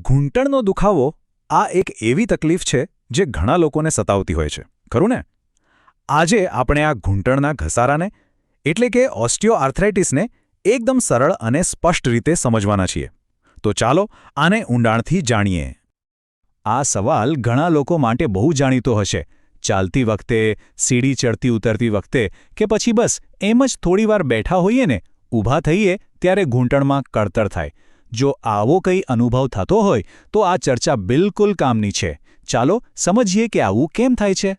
ઘૂંટણનો દુખાવો આ એક એવી તકલીફ છે જે ઘણા લોકોને સતાવતી હોય છે. ખરું ને? આજે આપણે આ ઘૂંટણના ઘસારાને, એટલે કે ઓસ્ટિયોઆર્થરાઇટિસને, એકદમ સરળ અને સ્પષ્ટ રીતે સમજવાના છીએ. તો ચાલો આને ઊંડાણથી જાણીએ. આ સવાલ ઘણા લોકો માટે બહુ જાણીતો હશે. ચાલતી વખતે, સીડી ચડતી ઉતરતી વખતે કે પછી બસ એમ જ થોડીવાર બેઠા હોઈએ ને, ઊભા થઈએ ત્યારે ઘૂંટણમાં કળતર થાય. જો આવો કંઈ અનુભવ થતો હોય, તો આ ચર્ચા બિલકુલ કામની છે. ચાલો સમજીએ કે આવું કેમ થાય છે.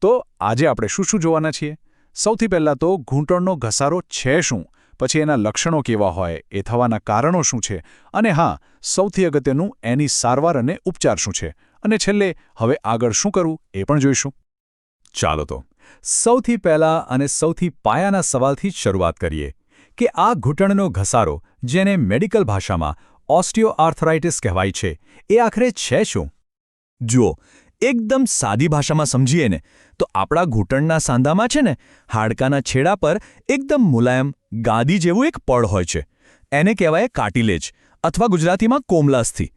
તો આજે આપણે શું શું જોવાના છીએ? સૌથી પહેલાં તો ઘૂંટણનો ઘસારો છે શું? પછી એના લક્ષણો કેવા હોય, એ થવાના કારણો શું છે? અને હા, સૌથી અગત્યનું એની સારવાર અને ઉપચાર શું છે? અને છેલ્લે, હવે આગળ શું કરવું, એ પણ જોઈશું. ચાલો તો. સૌથી પહેલા અને સૌથી પાયાના સવાલથી જ શરૂઆત કરીએ. કે આ ઘૂંટણનો ઘસારો, જેને મેડિકલ ભાષામાં ઓસ્ટિયોઆર્થરાઇટિસ કહેવાય છે, એ આખરે છે શું? જુઓ, એકદમ સાદી ભાષામાં સમજીએ ને, તો આપણા ઘૂંટણના સાંધામાં છે ને, હાડકાના છેડા પર એકદમ મુલાયમ, ગાદી જેવું એક પળ હોય છે. એને કહેવાય કાટીલેજ અથવા ગુજરાતીમાં કોમલાસ્થિ.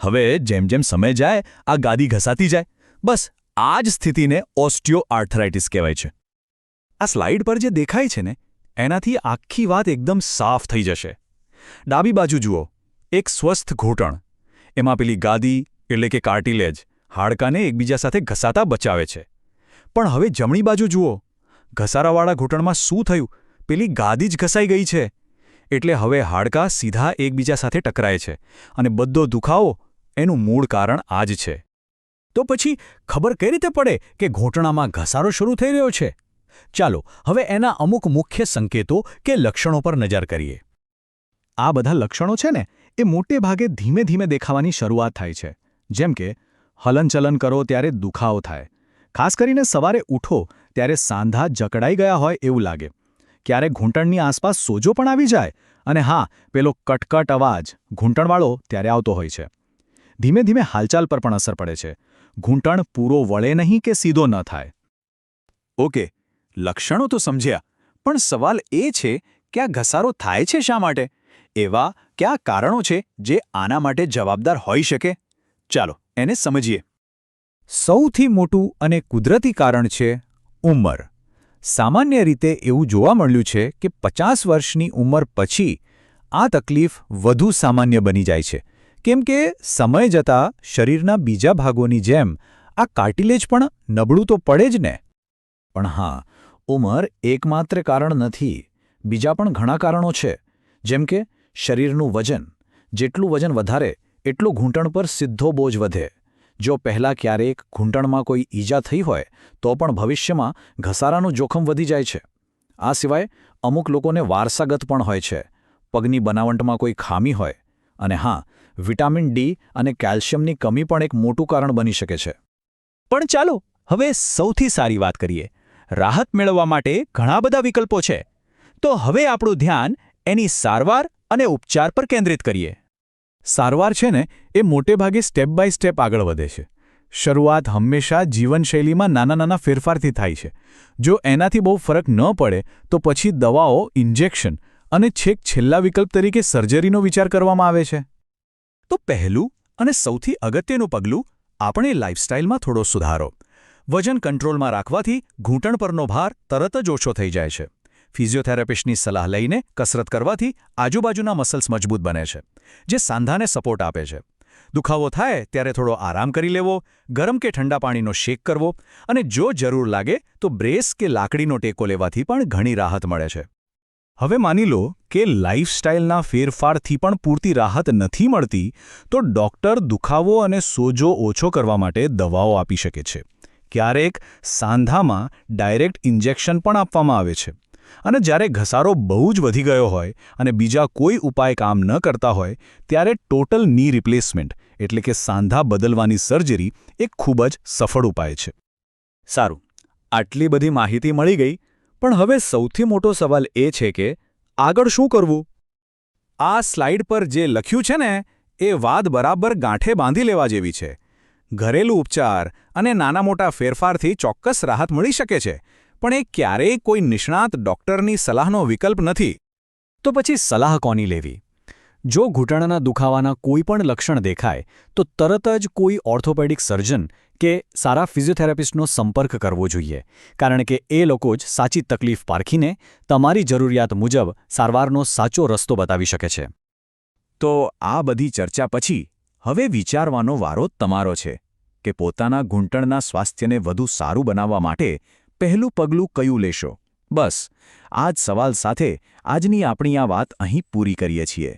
હવે જેમ જેમ સમય જાય, આ ગાદી ઘસાતી જાય. બસ, આ જ સ્થિતિને ઓસ્ટિયોઆર્થરાઇટિસ કહેવાય છે. આ સ્લાઇડ પર જે દેખાય છે ને એનાથી આખી વાત એકદમ સાફ થઈ જશે. ડાબી બાજુ જુઓ, એક સ્વસ્થ ઘૂંટણ. એમાં પેલી ગાદી, એટલે કે કાર્ટિલેજ, હાડકાને એકબીજા સાથે ઘસાતા બચાવે છે. પણ હવે જમણી બાજુ જુઓ, ઘસારાવાળા ઘૂંટણમાં શું થયું? પેલી ગાદી જ ઘસાઈ ગઈ છે. એટલે હવે હાડકાં સીધા એકબીજા સાથે ટકરાય છે અને બધો દુખાવો એનું મૂળ કારણ આ જ છે. તો પછી ખબર કઈ રીતે પડે કે ઘૂંટણામાં ઘસારો શરૂ થઈ રહ્યો છે? ચાલો, હવે એના અમુક મુખ્ય સંકેતો કે લક્ષણો પર નજર કરીએ. આ બધા લક્ષણો છે ને, એ મોટે ભાગે ધીમે ધીમે દેખાવાની શરૂઆત થાય છે. જેમ કે, હલનચલન કરો ત્યારે દુખાવો થાય. ખાસ કરીને સવારે ઉઠો ત્યારે સાંધા જકડાઈ ગયા હોય એવું લાગે. ક્યારેક ઘૂંટણની આસપાસ સોજો પણ આવી જાય અને હા, પેલો કટકટ અવાજ ઘૂંટણવાળો ત્યારે આવતો હોય છે. ધીમે ધીમે હાલચાલ પર પણ અસર પડે છે. ઘૂંટણ પૂરો વળે નહીં કે સીધો ન થાય. ઓકે લક્ષણો તો સમજ્યા, પણ સવાલ એ છે કે આ ઘસારો થાય છે શા માટે? એવા કયા કારણો છે જે આના માટે જવાબદાર હોઈ શકે? ચાલો, એને સમજીએ. સૌથી મોટું અને કુદરતી કારણ છે ઉંમર. સામાન્ય રીતે એવું જોવા મળ્યું છે કે પચાસ વર્ષની ઉંમર પછી આ તકલીફ વધુ સામાન્ય બની જાય છે. કેમ કે સમય જતાં શરીરના બીજા ભાગોની જેમ આ કાર્ટિલેજ પણ નબળું તો પડે જ ને? પણ હા ઉંમર એકમાત્ર કારણ નથી, બીજા પણ ઘણા કારણો છે. જેમ કે, શરીરનું વજન, જેટલું વજન વધારે, એટલું ઘૂંટણ પર સીધો બોજ વધે. જો પહેલાં ક્યારેક ઘૂંટણમાં કોઈ ઈજા થઈ હોય, તો પણ ભવિષ્યમાં ઘસારાનું જોખમ વધી જાય છે. આ સિવાય, અમુક લોકોને વારસાગત પણ હોય છે. પગની બનાવટમાં કોઈ ખામી હોય. અને હા, વિટામિન ડી અને કેલ્શિયમની કમી પણ એક મોટું કારણ બની શકે છે. પણ ચાલો, હવે સૌથી સારી વાત કરીએ. રાહત મેળવવા માટે ઘણા બધા વિકલ્પો છે. તો હવે આપણું ધ્યાન એની સારવાર અને ઉપચાર પર કેન્દ્રિત કરીએ. સારવાર છે ને, એ મોટે ભાગે સ્ટેપ બાય સ્ટેપ આગળ વધે છે. શરૂઆત હંમેશા જીવનશૈલીમાં નાના નાના ફેરફારથી થાય છે. જો એનાથી બહુ ફરક ન પડે, તો પછી દવાઓ ઇન્જેક્શન અને છેક છેલ્લા વિકલ્પ તરીકે સર્જરીનો વિચાર કરવામાં આવે છે. તો પહેલું અને સૌથી અગત્યનું પગલું, આપણે લાઇફસ્ટાઇલમાં થોડો સુધારો. વજન કંટ્રોલમાં રાખવાથી ઘૂંટણ પરનો ભાર તરત જ ઓછો થઈ જાય છે. ફિઝિયોથેરાપિસ્ટની સલાહ લઈને કસરત કરવાથી આજુબાજુના મસલ્સ મજબૂત બને છે, જે સાંધાને સપોર્ટ આપે છે. દુખાવો થાય ત્યારે થોડો આરામ કરી લેવો, ગરમ કે ઠંડા પાણીનો શેક કરવો અને જો જરૂર લાગે તો બ્રેસ કે લાકડીનો ટેકો લેવાથી પણ ઘણી રાહત મળે છે. હવે માની લો કે લાઇફસ્ટાઇલના ફેરફારથી પણ પૂરતી રાહત નથી મળતી, તો ડૉક્ટર દુખાવો અને સોજો ઓછો કરવા માટે દવાઓ આપી શકે છે. ક્યારેક સાંધામાં ડાયરેક્ટ ઇન્જેક્શન પણ આપવામાં આવે છે. અને જ્યારે ઘસારો બહુ જ વધી ગયો હોય અને બીજા કોઈ ઉપાય કામ ન કરતા હોય, ત્યારે ટોટલની રિપ્લેસમેન્ટ, એટલે કે સાંધા બદલવાની સર્જરી એક ખૂબ જ સફળ ઉપાય છે. સારું, આટલી બધી માહિતી મળી ગઈ, પણ હવે સૌથી મોટો સવાલ એ છે કે, આગળ શું કરવું? આ સ્લાઇડ પર જે લખ્યું છે ને, એ વાત બરાબર ગાંઠે બાંધી લેવા જેવી છે. ઘરેલું ઉપચાર અને નાના મોટા ફેરફારથી ચોક્કસ રાહત મળી શકે છે. પણ એ ક્યારેય કોઈ નિષ્ણાત ડોક્ટરની સલાહનો વિકલ્પ નથી. તો પછી સલાહ કોની લેવી? જો ઘૂંટણના દુખાવાના કોઈ પણ લક્ષણ દેખાય, તો તરત જ કોઈ ઓર્થોપેડિક સર્જન કે સારા ફિઝિયોથેરાપિસ્ટનો સંપર્ક કરવો જોઈએ. કારણ કે એ લોકો જ સાચી તકલીફ પારખીને તમારી જરૂરિયાત મુજબ સારવારનો સાચો રસ્તો બતાવી શકે છે. તો આ બધી ચર્ચા પછી હવે વિચારવાનો વારો તમારો છે કે પોતાના ઘૂંટણના સ્વાસ્થ્યને વધુ સારું બનાવવા માટે પહેલું પગલું કયું લેશો? બસ આ સવાલ સાથે આજની આપણી આ વાત અહીં પૂરી કરીએ છીએ.